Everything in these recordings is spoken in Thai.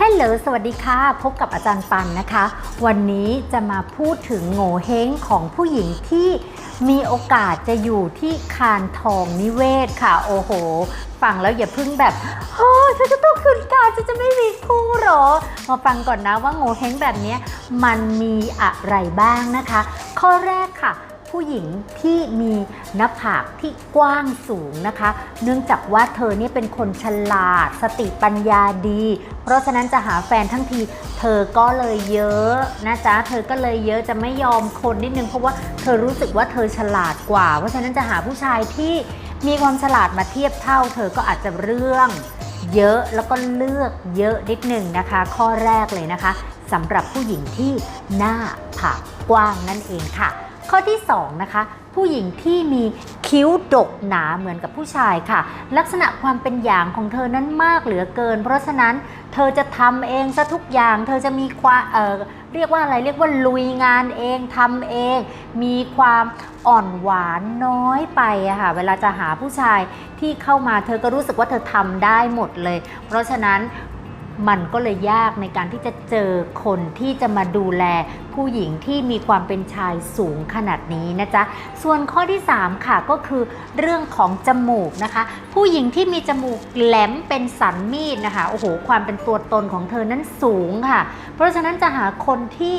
ฮัลโหลสวัสดีค่ะ พบกับอาจารย์ปันนะคะ วันนี้จะมาพูดถึงโง่เฮงของผู้หญิงที่มีโอกาสจะอยู่ที่คานทองนิเวศค่ะ โอ้โห ฟังแล้วอย่าเพึ่งแบบโอ้ฉันจะต้องขึ้นคาฉันจะไม่มีคู่หรอ มาฟังก่อนนะว่าโง่เฮงแบบนี้มันมีอะไรบ้างนะคะ ข้อแรกค่ะ ผู้หญิงที่มีหน้าผากที่กว้างสูงนะคะ เนื่องจากว่าเธอเนี่ยเป็นคนฉลาด สติปัญญาดี เพราะฉะนั้นจะหาแฟนทั้งทีเธอก็เลยเยอะนะจ๊ะเธอก็เลยเยอะจะไม่ยอมคนนิดนึงเพราะว่าเธอรู้สึกว่าเธอฉลาดกว่า เพราะฉะนั้นจะหาผู้ชายที่มีความฉลาดมาเทียบเท่า เธอก็อาจจะเรื่องเยอะแล้วก็เลือกเยอะนิดหนึ่งนะคะ ข้อแรกเลยนะคะสำหรับผู้หญิงที่หน้าผากกว้างนั่นเองค่ะ ข้อที่2นะคะผู้หญิงที่มีคิ้วดกหนาเหมือนกับผู้ชายค่ะ ลักษณะความเป็นอย่างของเธอนั้นมากเหลือเกิน เพราะฉะนั้นเธอจะทำเองซะทุกอย่าง เธอจะมีความเอ่อเรียกว่าอะไรเรียกว่าลุยงานเองทำเอง มีความอ่อนหวานน้อยไปอะค่ะเวลาจะหาผู้ชายที่เข้ามาเธอก็รู้สึกว่าเธอทำได้หมดเลย เพราะฉะนั้น มันก็เลยยากในการที่จะเจอคนที่จะมาดูแลผู้หญิงที่มีความเป็นชายสูงขนาดนี้นะจ๊ะ ส่วนข้อที่ 3 ค่ะก็คือเรื่องของจมูกนะคะ ผู้หญิงที่มีจมูกแหลมเป็นสันมีดนะคะ โอ้โห ความเป็นตัวตนของเธอนั้นสูงค่ะ เพราะฉะนั้นจะหาคนที่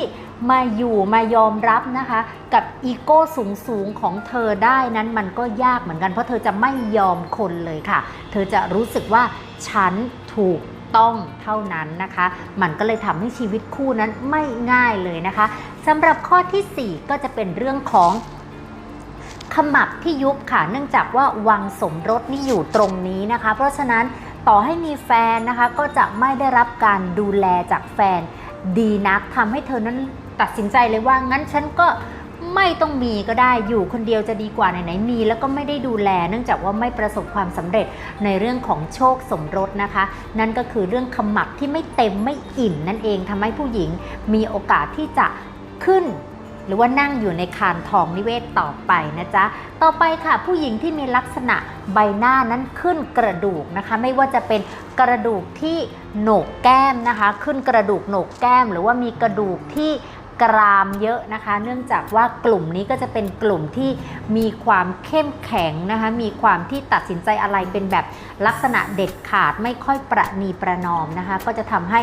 มาอยู่มายอมรับนะคะ กับอีโก้สูงสูงของเธอได้นั้นมันก็ยากเหมือนกันเพราะเธอจะไม่ยอมคนเลยค่ะ เธอจะรู้สึกว่าฉันถูก ต้องเท่านั้นนะคะ มันก็เลยทำให้ชีวิตคู่นั้นไม่ง่ายเลยนะคะสำหรับข้อทีสี่ 4 ก็จะเป็นเรื่องของขมับที่ยุบค่ะ เนื่องจากว่าวังสมรสนี่อยู่ตรงนี้นะคะ เพราะฉะนั้นต่อให้มีแฟนนะคะก็จะไม่ได้รับการดูแลจากแฟนดีนักทำให้เธอนั้นตัดสินใจเลยว่างั้นฉันก็ ไม่ต้องมีก็ได้อยู่คนเดียวจะดีกว่าไหนๆมี แล้วก็ไม่ได้ดูแล เนื่องจากว่าไม่ประสบความสำเร็จในเรื่องของโชคสมรสนะคะ นั่นก็คือเรื่องขมับที่ไม่เต็มไม่อิ่มนั่นเองทำให้ผู้หญิงมีโอกาสที่จะขึ้นหรือว่านั่งอยู่ในคานทองนิเวศต่อไปนะจ๊ะ ต่อไปค่ะผู้หญิงที่มีลักษณะใบหน้านั้นขึ้นกระดูกนะคะ ไม่ว่าจะเป็นกระดูกที่โหนกแก้มนะคะ ขึ้นกระดูกโหนกแก้ม หรือว่ามีกระดูกที่ กรามเยอะนะคะ เนื่องจากว่ากลุ่มนี้ก็จะเป็นกลุ่มที่มีความเข้มแข็งนะคะ มีความที่ตัดสินใจอะไรเป็นแบบลักษณะเด็ดขาดไม่ค่อยประนีประนอมนะคะ ก็จะทำให้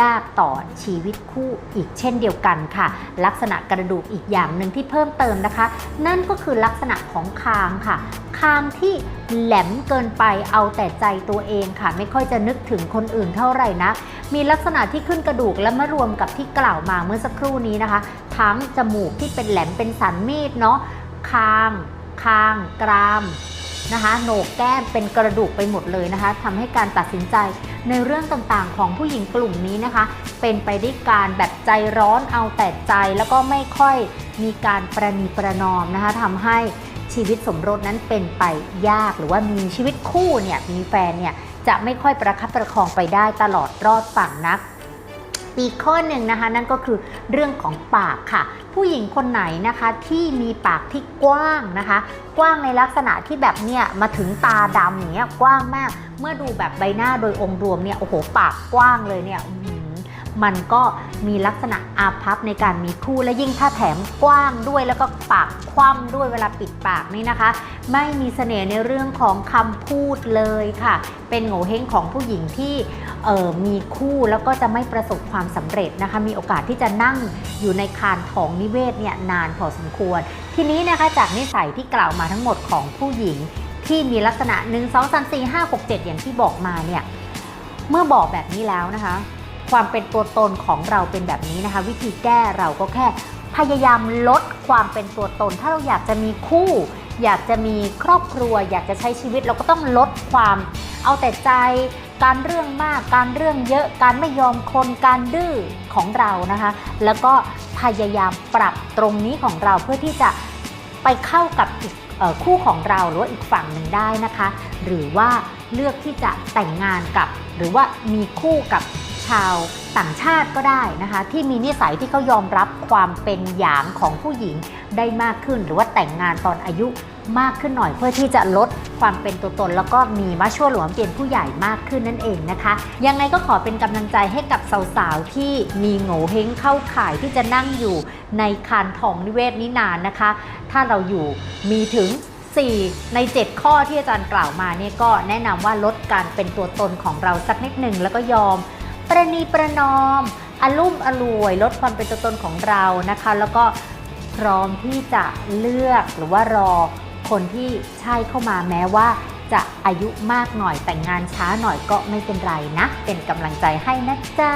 ยากต่อชีวิตคู่อีกเช่นเดียวกันค่ะ ลักษณะกระดูกอีกอย่างหนึ่งที่เพิ่มเติมนะคะ นั่นก็คือลักษณะของคางค่ะ คางที่แหลมเกินไปเอาแต่ใจตัวเองค่ะ ไม่ค่อยจะนึกถึงคนอื่นเท่าไหร่นะ มีลักษณะที่ขึ้นกระดูกและมารวมกับที่กล่าวมาเมื่อสักครู่นี้นะคะ ทั้งจมูกที่เป็นแหลมเป็นสันมีดเนาะคาง คางกรามนะคะโหนกแก้มเป็นกระดูกไปหมดเลยนะคะทำให้การตัดสินใจในเรื่องต่างๆ ของผู้หญิงกลุ่มนี้นะคะ เป็นไปด้วยการแบบใจร้อนเอาแต่ใจแล้วก็ไม่ค่อยมีการประนีประนอมนะคะทำให้ ชีวิตสมรสนั้นเป็นไปยากหรือว่ามีชีวิตคู่เนี่ยมีแฟนเนี่ยจะไม่ค่อยประคับประคองไปได้ตลอดรอดฝั่งนักอีกข้อหนึ่งนะคะนั่นก็คือเรื่องของปากค่ะ ผู้หญิงคนไหนนะคะที่มีปากที่กว้างนะคะ กว้างในลักษณะที่แบบเนี่ยมาถึงตาดำอย่างเงี้ยกว้างมาก เมื่อดูแบบใบหน้าโดยองค์รวมเนี่ยโอ้โหปากกว้างเลยเนี่ย มันก็มีลักษณะอาภัพในการมีคู่และยิ่งถ้าแถมกว้างด้วยแล้วก็ปากคว่ำด้วยเวลาปิดปากนี่นะคะ ไม่มีเสน่ห์ในเรื่องของคำพูดเลยค่ะ เป็นโง่เฮงของผู้หญิงที่เอ่อมีคู่แล้วก็จะไม่ประสบความสำเร็จนะคะ มีโอกาสที่จะนั่งอยู่ในคานของนิเวศเนี่ยนานพอสมควร ทีนี้นะคะจากนิสัยที่กล่าวมาทั้งหมดของผู้หญิงที่มีลักษณะ 1 2 3 4 5 6 7 อย่างที่บอกมาเนี่ย เมื่อบอกแบบนี้แล้วนะคะ ความเป็นตัวตนของเราเป็นแบบนี้นะคะ วิธีแก้เราก็แค่พยายามลดความเป็นตัวตน ถ้าเราอยากจะมีคู่ อยากจะมีครอบครัว อยากจะใช้ชีวิตเราก็ต้องลดความเอาแต่ใจการเรื่องมากการเรื่องเยอะการไม่ยอมคนการดื้อของเรานะคะ แล้วก็พยายามปรับตรงนี้ของเราเพื่อที่จะไปเข้ากับอีกออคู่ของเราหรือว่าอีกฝั่งหนึ่งได้นะคะ หรือว่าเลือกที่จะแต่งงานกับ หรือว่ามีคู่กับ ชาวต่างชาติก็ได้นะคะ ที่มีนิสัยที่เขายอมรับความเป็นหยางของผู้หญิงได้มากขึ้น หรือว่าแต่งงานตอนอายุมากขึ้นหน่อยเพื่อที่จะลดความเป็นตัวตน แล้วก็มีมาชั่วหลวมเปลี่ยนผู้ใหญ่มากขึ้นนั่นเองนะคะ ยังไงก็ขอเป็นกำลังใจให้กับสาวๆ ที่มีโง่เฮงเข้าข่ายที่จะนั่งอยู่ในคานทองนิเวศนี้นานนะคะ ถ้าเราอยู่มีถึง 4 ใน 7 ข้อที่อาจารย์กล่าวมาเนี่ยก็แนะนำว่าลดการเป็นตัวตนของเราสักนิดหนึ่งแล้วก็ยอม ประนีประนอมอลุ่มอรวย ลดความเป็นตัวตนของเรานะคะ แล้วก็พร้อมที่จะเลือกหรือว่ารอคนที่ใช่เข้ามาแม้ว่าจะอายุมากหน่อยแต่งงานช้าหน่อยก็ไม่เป็นไรนะ เป็นกำลังใจให้นะจ๊ะ